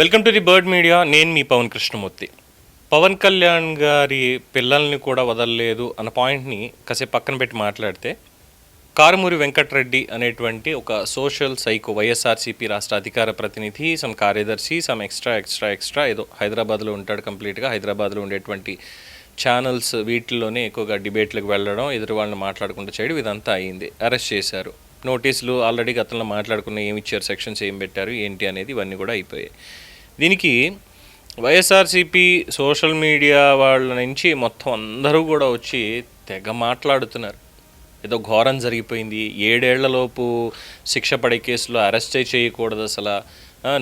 Welcome to the bird media. నేను మీ పవన్ కృష్ణమూర్తి. పవన్ కళ్యాణ్ గారి పిల్లల్ని కూడా వదలలేదు అన్న పాయింట్ని కాసేపు పక్కన పెట్టి మాట్లాడితే కారుమూరి వెంకటరెడ్డి అనేటువంటి ఒక సోషల్ సైకో వైఎస్ఆర్సీపీ రాష్ట్ర అధికార ప్రతినిధి సమ్ కార్యదర్శి సమ్ ఎక్స్ట్రా ఎక్స్ట్రా ఎక్స్ట్రా ఏదో హైదరాబాద్లో ఉంటాడు కంప్లీట్గా. హైదరాబాద్లో ఉండేటువంటి ఛానల్స్ వీటిల్లోనే ఎక్కువగా డిబేట్లకు వెళ్ళడం ఎదురు వాళ్ళని మాట్లాడుకుంటూ చేయడం ఇదంతా అయింది. అరెస్ట్ చేశారు. నోటీసులు ఆల్రెడీ గతంలో మాట్లాడుకున్న ఏమి ఇచ్చారు సెక్షన్స్ ఏం పెట్టారు ఏంటి అనేది ఇవన్నీ కూడా అయిపోయాయి. దీనికి వైఎస్ఆర్సీపీ సోషల్ మీడియా వాళ్ళ నుంచి మొత్తం అందరూ కూడా వచ్చి తెగ మాట్లాడుతున్నారు. ఏదో ఘోరం జరిగిపోయింది. ఏడేళ్ళలోపు శిక్ష పడే కేసులో అరెస్ట్ చేయకూడదు అసలు.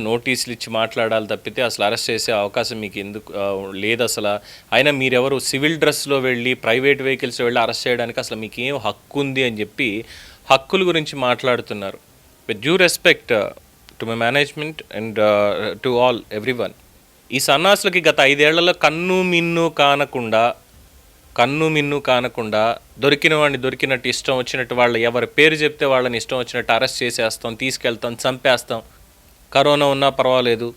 నోటీసులు ఇచ్చి మాట్లాడాలి తప్పితే అసలు అరెస్ట్ చేసే అవకాశం మీకు ఎందుకు లేదు అసలు. అయినా మీరెవరు సివిల్ డ్రెస్లో వెళ్ళి ప్రైవేట్ వెహికల్స్ వెళ్ళి అరెస్ట్ చేయడానికి అసలు మీకు ఏం హక్కు ఉంది అని చెప్పి హక్కుల గురించి మాట్లాడుతున్నారు. With due respect to my management and to all every one ఈ సన్నాసులకి గత ఐదేళ్ళలో కన్ను మిన్ను కానకుండా కన్ను మిన్ను కానకుండా దొరికిన వాడిని దొరికినట్టు ఇష్టం వచ్చినట్టు వాళ్ళ ఎవరి పేరు చెప్తే వాళ్ళని ఇష్టం వచ్చినట్టు అరెస్ట్ చేసేస్తాం తీసుకెళ్తాం చంపేస్తాం. కరోనా ఉన్నా పర్వాలేదు.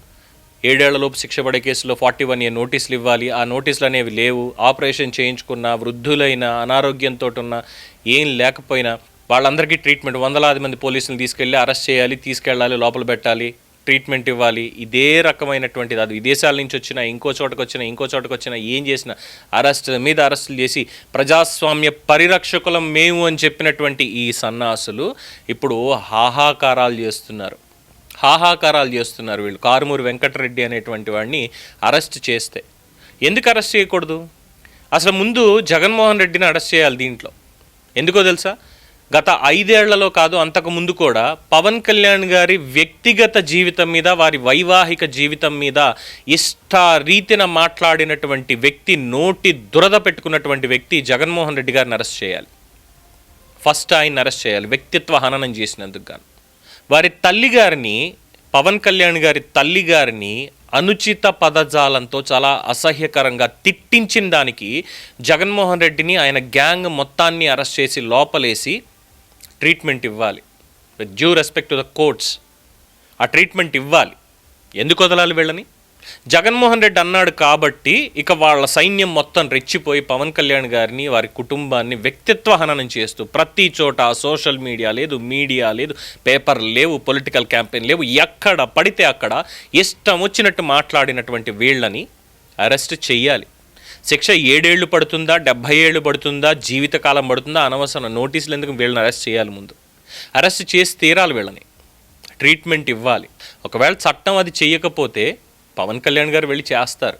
ఏడేళ్ళలోపు శిక్ష పడే కేసులో ఫార్టీ వన్ ఇయర్ నోటీసులు ఇవ్వాలి. ఆ నోటీసులు అనేవి లేవు. ఆపరేషన్ చేయించుకున్న వృద్ధులైన అనారోగ్యంతో ఉన్న ఏం లేకపోయినా వాళ్ళందరికీ ట్రీట్మెంట్ వందలాది మంది పోలీసులు తీసుకెళ్ళి అరెస్ట్ చేయాలి తీసుకెళ్ళాలి లోపల పెట్టాలి ట్రీట్మెంట్ ఇవ్వాలి. ఇదే రకమైనటువంటిది అది విదేశాల నుంచి వచ్చినా ఇంకో చోటకు వచ్చినా ఇంకో చోటకు వచ్చినా ఏం చేసినా అరెస్ట్ మీద అరెస్టులు చేసి ప్రజాస్వామ్య పరిరక్షకులం మేము అని చెప్పినటువంటి ఈ సన్నాసులు ఇప్పుడు హాహాకారాలు చేస్తున్నారు. హాహాకారాలు చేస్తున్నారు వీళ్ళు. కారుమూరి వెంకటరెడ్డి అనేటువంటి వాడిని అరెస్ట్ చేస్తే. ఎందుకు అరెస్ట్ చేయకూడదు? అసలు ముందు జగన్మోహన్ రెడ్డిని అరెస్ట్ చేయాలి దీంట్లో. ఎందుకో తెలుసా? గత ఐదేళ్ళలో కాదు అంతకు ముందు కూడా పవన్ కళ్యాణ్ గారి వ్యక్తిగత జీవితం మీద వారి వైవాహిక జీవితం మీద ఇష్ట రీతిన మాట్లాడినటువంటి వ్యక్తి నోటి దురద పెట్టుకున్నటువంటి వ్యక్తి జగన్మోహన్ రెడ్డి గారిని అరెస్ట్ చేయాలి. ఫస్ట్ ఆయన అరెస్ట్ చేయాలి వ్యక్తిత్వ హననం చేసినందుకు గాను. వారి తల్లి గారిని పవన్ కళ్యాణ్ గారి తల్లి గారిని అనుచిత పదజాలంతో చాలా అసహ్యకరంగా తిట్టించిన దానికి జగన్మోహన్ రెడ్డిని ఆయన గ్యాంగ్ మొత్తాన్ని అరెస్ట్ చేసి లోపలేసి ట్రీట్మెంట్ ఇవ్వాలి. With due respect to the courts ఆ ట్రీట్మెంట్ ఇవ్వాలి. ఎందుకు వదలాలి వీళ్ళని? జగన్మోహన్ రెడ్డి అన్నాడు కాబట్టి ఇక వాళ్ళ సైన్యం మొత్తం రెచ్చిపోయి పవన్ కళ్యాణ్ గారిని వారి కుటుంబాన్ని వ్యక్తిత్వ హననం చేస్తూ ప్రతి చోట సోషల్ మీడియా లేదు మీడియా లేదు పేపర్ లేవు పొలిటికల్ క్యాంపెయిన్ లేవు ఎక్కడ పడితే అక్కడ ఇష్టం వచ్చినట్టు మాట్లాడినటువంటి వీళ్ళని అరెస్ట్ చెయ్యాలి. శిక్ష ఏడేళ్ళు పడుతుందా డెబ్భై ఏళ్ళు పడుతుందా జీవితకాలం పడుతుందా అనవసరం నోటీసులు ఎందుకు వీళ్ళని అరెస్ట్ చేయాలి ముందు? అరెస్ట్ చేసి తీరాలి వీళ్ళని. ట్రీట్మెంట్ ఇవ్వాలి. ఒకవేళ చట్టం అది చేయకపోతే పవన్ కళ్యాణ్ గారు వెళ్ళి చేస్తారు.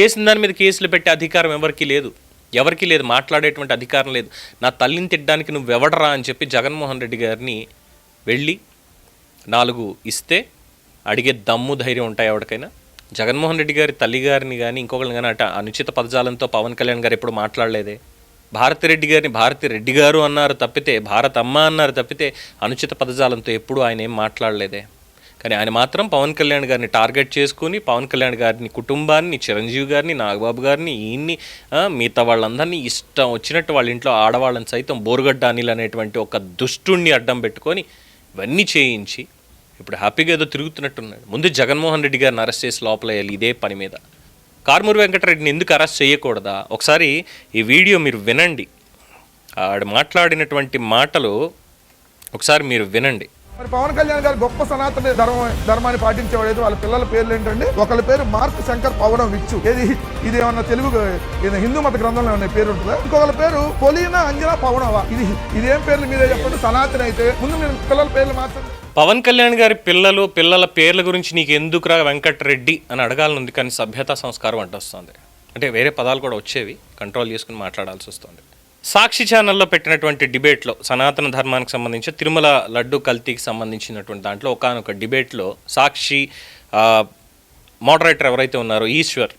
చేసిన దాని మీద కేసులు పెట్టే అధికారం ఎవరికీ లేదు. ఎవరికీ లేదు మాట్లాడేటువంటి అధికారం లేదు. నా తల్లిని తిట్టడానికి నువ్వు ఎవడరా అని చెప్పి జగన్మోహన్ రెడ్డి గారిని వెళ్ళి నాలుగు ఇస్తే అడిగే దమ్ము ధైర్యం ఉంటాయి ఎవరికైనా? జగన్మోహన్ రెడ్డి గారి తల్లి గారిని కానీ ఇంకొకరిని కానీ అట అనుచిత పదజాలంతో పవన్ కళ్యాణ్ గారు ఎప్పుడు మాట్లాడలేదే. భారతిరెడ్డి గారిని భారతి రెడ్డి గారు అన్నారు తప్పితే భారత్ అమ్మ అన్నారు తప్పితే అనుచిత పదజాలంతో ఎప్పుడు ఆయన ఏం మాట్లాడలేదే. కానీ ఆయన మాత్రం పవన్ కళ్యాణ్ గారిని టార్గెట్ చేసుకుని పవన్ కళ్యాణ్ గారిని కుటుంబాన్ని చిరంజీవి గారిని నాగబాబు గారిని ఈయన్ని మిగతా వాళ్ళందరినీ ఇష్టం వచ్చినట్టు వాళ్ళ ఇంట్లో ఆడవాళ్ళని సైతం బోరుగడ్డ అనిల్ అనేటువంటి ఒక దుష్టుణ్ణి అడ్డం పెట్టుకొని ఇవన్నీ చేయించి ఇప్పుడు హ్యాపీగా ఏదో తిరుగుతున్నట్టున్నాడు. ముందు జగన్మోహన్ రెడ్డి గారిని అరెస్ట్ చేసి లోపల వేయాలి ఇదే పని మీద. కార్మూరి వెంకటరెడ్డిని ఎందుకు అరెస్ట్ చేయకూడదా? ఒకసారి ఈ వీడియో మీరు వినండి. ఆడు మాట్లాడినటువంటి మాటలు ఒకసారి మీరు వినండి. మరి పవన్ కళ్యాణ్ గారు గొప్ప సనాతన ధర్మ ధర్మాన్ని పాటించేవాడు వాళ్ళ పిల్లల పేర్లు ఏంటంటే ఒకళ్ళ పేరు మార్క్ శంకర్ పవనం విచ్చు. ఇది ఇది ఏమన్నా తెలుగు ఇది హిందూ మత గ్రంథంలో ఏమన్నా పేరు ఉంటుందా? ఇంకొకళ్ళ పేరు పొలీనా అంజనా పవనవా? ఇది ఇదేం పేర్లు మీరే చెప్పండి? సనాతన అయితే ముందు మీరు పిల్లల పేర్లు మార్చండి. పవన్ కళ్యాణ్ గారి పిల్లలు పిల్లల పేర్ల గురించి నీకు ఎందుకురా వెంకటరెడ్డి అని అడగాలనుంది కానీ సభ్యతా సంస్కారం అంటొస్తుంది. అంటే వేరే పదాలు కూడా వచ్చేవి కంట్రోల్ చేసుకుని మాట్లాడాల్సి వస్తుంది. సాక్షి ఛానల్లో పెట్టినటువంటి డిబేట్లో సనాతన ధర్మానికి సంబంధించి తిరుమల లడ్డు కల్తీకి సంబంధించినటువంటి దాంట్లో ఒకనొక డిబేట్లో సాక్షి మోడరేటర్ ఎవరైతే ఉన్నారో ఈశ్వర్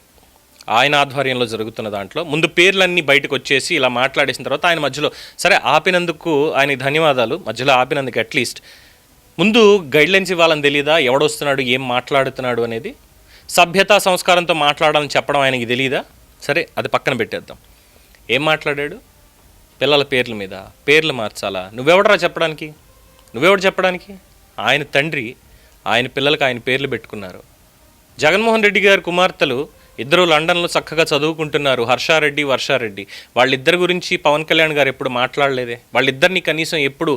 ఆయన ఆధ్వర్యంలో జరుగుతున్న దాంట్లో ముందు పేర్లన్నీ బయటకు వచ్చేసి ఇలా మాట్లాడేసిన తర్వాత ఆయన మధ్యలో సరే ఆపినందుకు ఆయన ధన్యవాదాలు మధ్యలో ఆపినందుకు అట్లీస్ట్ ముందు గైడ్లైన్స్ ఇవ్వాలని తెలియదా ఎవడొస్తున్నాడు? ఏం మాట్లాడుతున్నాడు అనేది? సభ్యతా సంస్కారంతో మాట్లాడాలని చెప్పడం ఆయనకి తెలియదా సరే అది పక్కన పెట్టేద్దాం. ఏం మాట్లాడాడు? పిల్లల పేర్ల మీద. పేర్లు మార్చాలా? నువ్వెవడరా చెప్పడానికి? నువ్వెవడు చెప్పడానికి? ఆయన తండ్రి ఆయన పిల్లలకు ఆయన పేర్లు పెట్టుకున్నారు. జగన్మోహన్ రెడ్డి గారి కుమార్తెలు ఇద్దరు లండన్లో చక్కగా చదువుకుంటున్నారు. హర్షారెడ్డి వర్షారెడ్డి. వాళ్ళిద్దరి గురించి పవన్ కళ్యాణ్ గారు ఎప్పుడు మాట్లాడలేదే? వాళ్ళిద్దరిని కనీసం ఎప్పుడు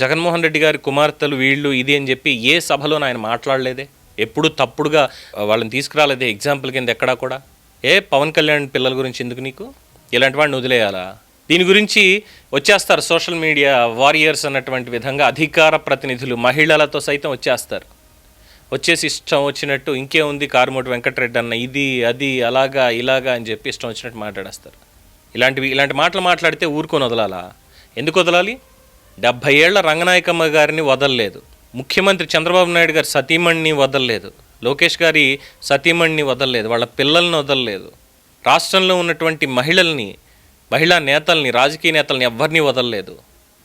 జగన్మోహన్ రెడ్డి గారి కుమార్తెలు వీళ్ళు ఇది అని చెప్పి ఏ సభలోనూ ఆయన మాట్లాడలేదే? ఎప్పుడు తప్పుడుగా వాళ్ళని తీసుకురాలేదే ఎగ్జాంపుల్ కింద ఎక్కడా కూడా? ఏ పవన్ కళ్యాణ్ పిల్లల గురించి ఎందుకు నీకు? ఇలాంటి వాడిని వదిలేయాలా? దీని గురించి వచ్చేస్తారు సోషల్ మీడియా వారియర్స్ అన్నటువంటి విధంగా అధికార ప్రతినిధులు మహిళలతో సైతం వచ్చేస్తారు. వచ్చేసి ఇష్టం వచ్చినట్టు ఇంకేముంది కారుమూటి వెంకటరెడ్డి అన్న ఇది అది అలాగా ఇలాగా అని చెప్పి ఇష్టం వచ్చినట్టు మాట్లాడేస్తారు. ఇలాంటివి ఇలాంటి మాటలు మాట్లాడితే ఊరుకొని వదలాలా? ఎందుకు వదలాలి? డెబ్భై ఏళ్ళ రంగనాయకమ్మ గారిని వదలలేదు. ముఖ్యమంత్రి చంద్రబాబు నాయుడు గారి సతీమణిని వదలలేదు. లోకేష్ గారి సతీమణిని వదలలేదు. వాళ్ళ పిల్లల్ని వదలలేదు. రాష్ట్రంలో ఉన్నటువంటి మహిళల్ని మహిళా నేతల్ని రాజకీయ నేతల్ని ఎవ్వరిని వదలలేదు.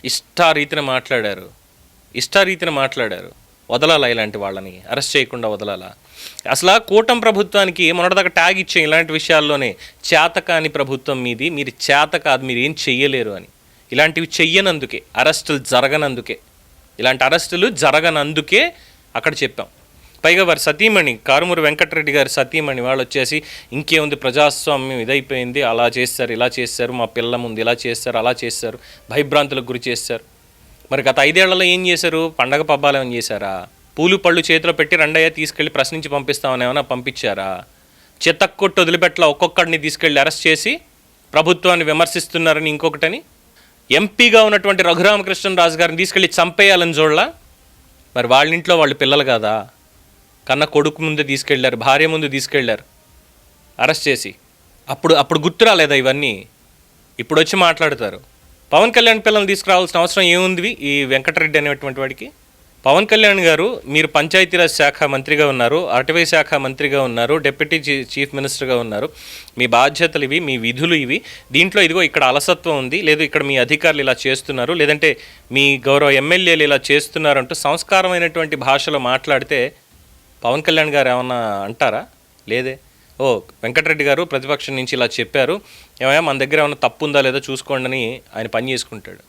ఇష్టారీతిన మాట్లాడారు. ఇష్టారీతిన మాట్లాడారు. వదలాలా ఇలాంటి వాళ్ళని? అరెస్ట్ చేయకుండా వదలాలా? అసలు కూటం కూటమి ప్రభుత్వానికి మొన్నటిదాకా ట్యాగ్ ఇచ్చే ఇలాంటి విషయాల్లోనే చేతకాని ప్రభుత్వం మీది మీరు చేత కాదు మీరు ఏం చెయ్యలేరు అని. ఇలాంటివి చెయ్యనందుకే అరెస్టులు జరగనందుకే. ఇలాంటి అరెస్టులు జరగనందుకే అక్కడ చెప్పాం. పైగా వారి సతీమణి కారుమూరి వెంకటరెడ్డి గారి సతీమణి వాళ్ళు వచ్చేసి ఇంకేముంది ప్రజాస్వామ్యం ఇదైపోయింది అలా చేస్తారు ఇలా చేస్తారు మా పిల్ల ముందు ఇలా చేస్తారు అలా చేస్తారు భయభ్రాంతులకు గురి చేస్తారు. మరి గత ఐదేళ్ళలో ఏం చేశారు? పండగ పబ్బాలు ఏమైనా చేశారా? పూలు పళ్ళు చేతిలో పెట్టి రెండయ్య తీసుకెళ్ళి ప్రశ్నించి పంపిస్తామని ఏమైనా పంపించారా? చెత్తక్కొట్టు వదిలిపెట్ల ఒక్కొక్కడిని తీసుకెళ్ళి అరెస్ట్ చేసి ప్రభుత్వాన్ని విమర్శిస్తున్నారని ఇంకొకటని? ఎంపీగా ఉన్నటువంటి రఘురామకృష్ణరాజు గారిని తీసుకెళ్ళి చంపేయాలని చూడలా మరి వాళ్ళ ఇంట్లో వాళ్ళు పిల్లలు కాదా? కన్న కొడుకు ముందు తీసుకెళ్ళారు భార్య ముందు తీసుకెళ్ళారు అరెస్ట్ చేసి. అప్పుడు అప్పుడు గుర్తు రాలేదా ఇవన్నీ? ఇప్పుడు వచ్చి మాట్లాడతారు. పవన్ కళ్యాణ్ పిల్లల్ని తీసుకురావాల్సిన అవసరం ఏముంది? ఈ వెంకటరెడ్డి అనేటువంటి వాడికి? పవన్ కళ్యాణ్ గారు మీరు పంచాయతీరాజ్ శాఖ మంత్రిగా ఉన్నారు అటవీ శాఖ మంత్రిగా ఉన్నారు డిప్యూటీ చీఫ్ మినిస్టర్గా ఉన్నారు. మీ బాధ్యతలు ఇవి మీ విధులు ఇవి. దీంట్లో ఇదిగో ఇక్కడ అలసత్వం ఉంది. లేదు ఇక్కడ మీ అధికారులు ఇలా చేస్తున్నారు. లేదంటే మీ గౌరవ ఎమ్మెల్యేలు ఇలా చేస్తున్నారు అంటూ సంస్కారమైనటువంటి భాషలో మాట్లాడితే పవన్ కళ్యాణ్ గారు ఏమన్నా అంటారా? లేదే. ఓ వెంకటరెడ్డి గారు ప్రతిపక్షం నుంచి ఇలా చెప్పారు. ఏమైనా మన దగ్గర ఏమైనా తప్పు ఉందా లేదా చూసుకోండి అని ఆయన పని చేసుకుంటాడు.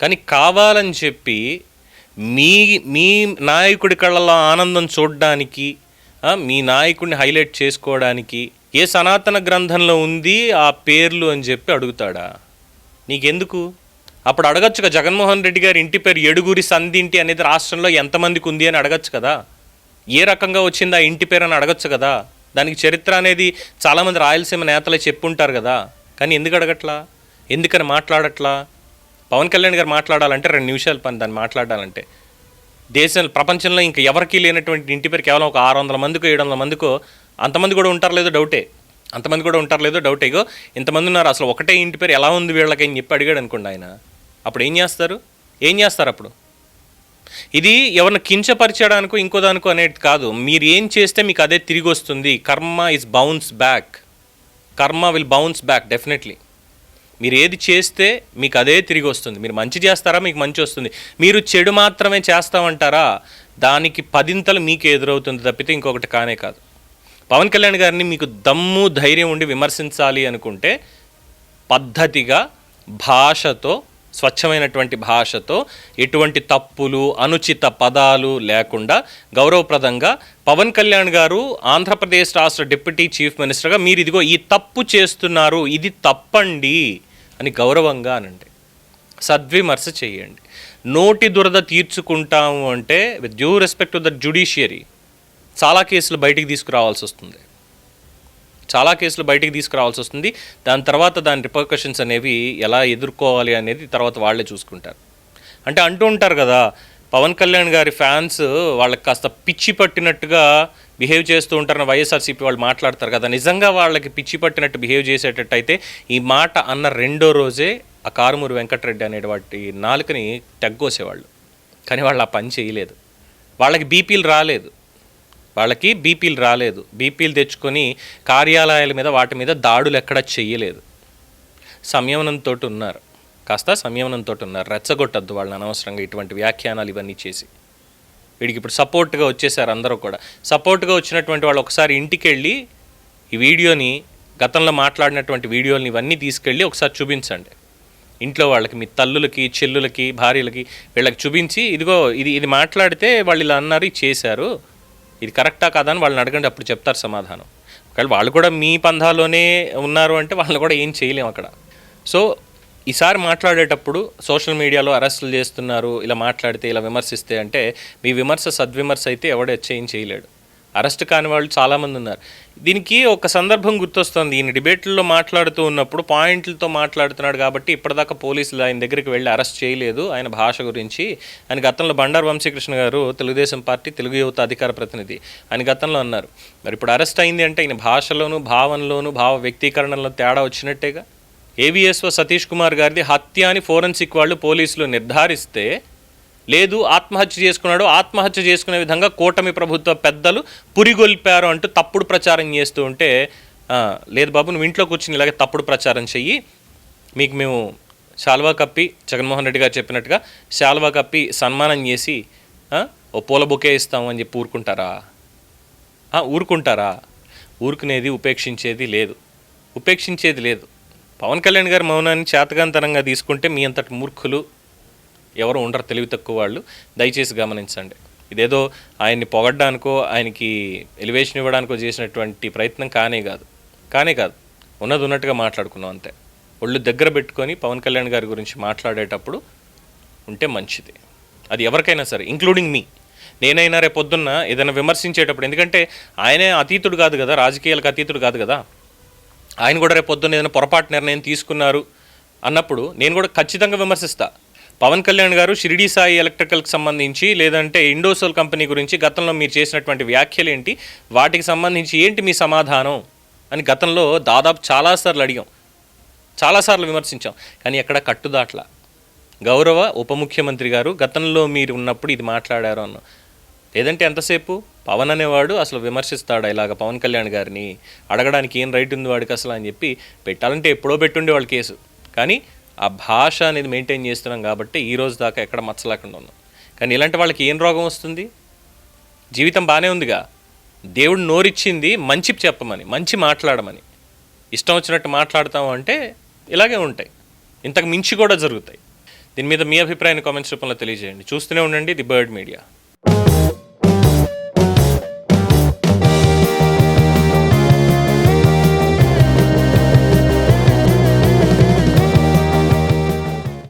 కానీ కావాలని చెప్పి మీ మీ నాయకుడి కళ్ళలో ఆనందం చూడడానికి మీ నాయకుడిని హైలైట్ చేసుకోవడానికి ఏ సనాతన గ్రంథంలో ఉంది ఆ పేర్లు అని చెప్పి అడుగుతాడా? నీకెందుకు? అప్పుడు అడగచ్చు కదా జగన్మోహన్ రెడ్డి గారి ఇంటి పేరు ఎడుగురి సంధింటి అనేది రాష్ట్రంలో ఎంతమందికి ఉంది అని అడగచ్చు కదా? ఏ రకంగా వచ్చింది ఆ ఇంటి పేరు అని అడగచ్చు కదా? దానికి చరిత్ర అనేది చాలామంది రాయలసీమ నేతలే చెప్పుంటారు కదా. కానీ ఎందుకు అడగట్లా? ఎందుకని మాట్లాడట్లా? పవన్ కళ్యాణ్ గారు మాట్లాడాలంటే రెండు నిమిషాలు పని దాన్ని మాట్లాడాలంటే. దేశం ప్రపంచంలో ఇంకా ఎవరికీ లేనటువంటి ఇంటి పేరు కేవలం ఒక ఆరు వందల మందికో ఏడు వందల మందికో అంతమంది కూడా ఉంటారు లేదో డౌటే. అంతమంది కూడా ఉంటారు లేదో డౌట్. ఇగో ఇంతమంది ఉన్నారు అసలు ఒకటే ఇంటి పేరు ఎలా ఉంది వీళ్ళకి అని చెప్పి అడిగాడు అనుకోండి ఆయన. అప్పుడు ఏం చేస్తారు? ఏం చేస్తారు అప్పుడు? ఇది ఎవరిని కించపరిచడానికో ఇంకో దానికో అనేది కాదు. మీరు ఏం చేస్తే మీకు అదే తిరిగి వస్తుంది. Karma is bounce back karma will bounce back definitely మీరు ఏది చేస్తే మీకు అదే తిరిగి వస్తుంది. మీరు మంచి చేస్తారా? మీకు మంచి వస్తుంది. మీరు చెడు మాత్రమే చేస్తామంటారా? దానికి పదింతలు మీకు ఎదురవుతుంది తప్పితే ఇంకొకటి కానే కాదు. పవన్ కళ్యాణ్ గారిని మీకు దమ్ము ధైర్యం ఉండి విమర్శించాలి అనుకుంటే పద్ధతిగా భాషతో స్వచ్ఛమైనటువంటి భాషతో ఎటువంటి తప్పులు అనుచిత పదాలు లేకుండా గౌరవప్రదంగా పవన్ కళ్యాణ్ గారు ఆంధ్రప్రదేశ్ రాష్ట్ర డిప్యూటీ చీఫ్ మినిస్టర్గా మీరు ఇదిగో ఈ తప్పు చేస్తున్నారు ఇది తప్పండి అని గౌరవంగా అనండి. సద్విమర్శ చేయండి. నోటి దురద తీర్చుకుంటాము అంటే with due respect to the judiciary చాలా కేసులు బయటికి తీసుకురావాల్సి వస్తుంది. చాలా కేసులు బయటికి తీసుకురావాల్సి వస్తుంది. దాని తర్వాత దాని రిపర్కషన్స్ అనేవి ఎలా ఎదుర్కోవాలి అనేది తర్వాత వాళ్ళే చూసుకుంటారు. అంటే అంటూ ఉంటారు కదా పవన్ కళ్యాణ్ గారి ఫ్యాన్స్ వాళ్ళకి కాస్త పిచ్చి పట్టినట్టుగా బిహేవ్ చేస్తూ ఉంటారని వైఎస్ఆర్సీపీ వాళ్ళు మాట్లాడతారు కదా. నిజంగా వాళ్ళకి పిచ్చి పట్టినట్టు బిహేవ్ చేసేటట్టు అయితే ఈ మాట అన్న రెండో రోజే ఆ కారుమూరి వెంకటరెడ్డి అనే వాటి నాలుకని తగ్గోసేవాళ్ళు. కానీ వాళ్ళు ఆ పని చేయలేదు. వాళ్ళకి బీపీలు రాలేదు. వాళ్ళకి బీపీలు రాలేదు. బీపీలు తెచ్చుకొని కార్యాలయాల మీద వాటి మీద దాడులు ఎక్కడ చెయ్యలేదు. సంయమనంతో ఉన్నారు. కాస్త సంయమనంతో ఉన్నారు. రెచ్చగొట్టద్దు వాళ్ళని అనవసరంగా ఇటువంటి వ్యాఖ్యానాలు ఇవన్నీ చేసి. వీడికి ఇప్పుడు సపోర్ట్గా వచ్చేసారు అందరూ కూడా. సపోర్ట్గా వచ్చినటువంటి వాళ్ళు ఒకసారి ఇంటికి వెళ్ళి ఈ వీడియోని గతంలో మాట్లాడినటువంటి వీడియోని ఇవన్నీ తీసుకెళ్ళి ఒకసారి చూపించండి. ఇంట్లో వాళ్ళకి మీ తల్లులకి చెల్లులకి భార్యలకి వీళ్ళకి చూపించి ఇదిగో ఇది ఇది మాట్లాడితే వాళ్ళు ఇలా అన్నారు చేశారు. ఇది కరెక్టా కాదా అని వాళ్ళని అడగండి అప్పుడు చెప్తారు సమాధానం. ఒకవేళ వాళ్ళు కూడా మీ పంధాలోనే ఉన్నారు అంటే వాళ్ళని కూడా ఏం చేయలేం అక్కడ. సో ఈసారి మాట్లాడేటప్పుడు సోషల్ మీడియాలో అరెస్టులు చేస్తున్నారు ఇలా మాట్లాడితే ఇలా విమర్శిస్తే అంటే మీ విమర్శ సద్విమర్శ అయితే ఎవడ ఏం చేయలేడు. అరెస్ట్ కాని వాళ్ళు చాలామంది ఉన్నారు. దీనికి ఒక సందర్భం గుర్తొస్తుంది. ఈయన డిబేట్లలో మాట్లాడుతూ ఉన్నప్పుడు పాయింట్లతో మాట్లాడుతున్నాడు కాబట్టి ఇప్పటిదాకా పోలీసులు ఆయన దగ్గరికి వెళ్ళి అరెస్ట్ చేయలేదు. ఆయన భాష గురించి ఆయన గతంలో బండారు వంశీకృష్ణ గారు తెలుగుదేశం పార్టీ తెలుగు యువత అధికార ప్రతినిధి ఆయన గతంలో అన్నారు. మరి ఇప్పుడు అరెస్ట్ అయింది అంటే ఈయన భాషలోను భావనలోను భావ వ్యక్తీకరణలో తేడా వచ్చినట్టేగా? ఏవిఎస్ఓ సతీష్ కుమార్ గారిది హత్య అని ఫోరెన్సిక్ వాళ్ళు పోలీసులు నిర్ధారిస్తే లేదు ఆత్మహత్య చేసుకున్నాడు. ఆత్మహత్య చేసుకునే విధంగా కూటమి ప్రభుత్వ పెద్దలు పురిగొల్పారు అంటూ తప్పుడు ప్రచారం చేస్తూ ఉంటే లేదు బాబు నువ్వు ఇంట్లో కూర్చుని ఇలాగే తప్పుడు ప్రచారం చెయ్యి. మీకు మేము శాల్వా కప్పి జగన్మోహన్ రెడ్డి గారు చెప్పినట్టుగా శాల్వా కప్పి సన్మానం చేసి ఓ పూల బొకే ఇస్తాము అని చెప్పి ఊరుకుంటారా? ఊరుకుంటారా? ఊరుకునేది ఉపేక్షించేది లేదు. ఉపేక్షించేది లేదు. పవన్ కళ్యాణ్ గారి మౌనాన్ని చేతగాంతనంగా తీసుకుంటే మీ అంతటి మూర్ఖులు ఎవరు ఉండరు తెలివి తక్కువ వాళ్ళు. దయచేసి గమనించండి. ఇదేదో ఆయన్ని పొగడ్డానికో ఆయనకి ఎలివేషన్ ఇవ్వడానికో చేసినటువంటి ప్రయత్నం కానే కాదు. కానే కాదు. ఉన్నది ఉన్నట్టుగా మాట్లాడుకున్నాం అంతే. ఒళ్ళు దగ్గర పెట్టుకొని పవన్ కళ్యాణ్ గారి గురించి మాట్లాడేటప్పుడు ఉంటే మంచిది. అది ఎవరికైనా సరే ఇంక్లూడింగ్ మీ. నేనైనా రేపు పొద్దున్న ఏదైనా విమర్శించేటప్పుడు ఎందుకంటే ఆయనే అతీతుడు కాదు కదా రాజకీయాలకు అతీతుడు కాదు కదా. ఆయన కూడా రేపు పొద్దున్న ఏదైనా పొరపాటు నిర్ణయం తీసుకున్నారు అన్నప్పుడు నేను కూడా ఖచ్చితంగా విమర్శిస్తా. పవన్ కళ్యాణ్ గారు షిరిడి సాయి ఎలక్ట్రికల్కి సంబంధించి లేదంటే ఇండోసోల్ కంపెనీ గురించి గతంలో మీరు చేసినటువంటి వ్యాఖ్యలు ఏంటి వాటికి సంబంధించి ఏంటి మీ సమాధానం? అని గతంలో దాదాపు చాలాసార్లు అడిగాం. చాలాసార్లు విమర్శించాం. కానీ ఎక్కడ కట్టుదాట్ల? గౌరవ ఉప ముఖ్యమంత్రి గారు గతంలో మీరు ఉన్నప్పుడు ఇది మాట్లాడారు అన్న లేదంటే ఎంతసేపు? పవన్ అనేవాడు అసలు విమర్శిస్తాడు ఇలాగ పవన్ కళ్యాణ్ గారిని? అడగడానికి ఏం రైట్ ఉంది వాడికి అసలు అని చెప్పి పెట్టాలంటే ఎప్పుడో పెట్టుండే వాళ్ళ కేసు. కానీ ఆ భాష అనేది మెయింటైన్ చేస్తున్నాం కాబట్టి ఈ రోజు దాకా ఎక్కడ మచ్చలేకుండా ఉన్నాం. కానీ ఇలాంటి వాళ్ళకి ఏం రోగం వస్తుంది? జీవితం బాగానే ఉందిగా. దేవుడు నోరిచ్చింది మంచి చెప్పమని మంచి మాట్లాడమని. ఇష్టం వచ్చినట్టు మాట్లాడతాం అంటే ఇలాగే ఉంటాయి. ఇంతకు మించి కూడా జరుగుతాయి. దీని మీద మీ అభిప్రాయాన్ని కామెంట్స్ రూపంలో తెలియజేయండి. చూస్తూనే ఉండండి ది బర్డ్ మీడియా.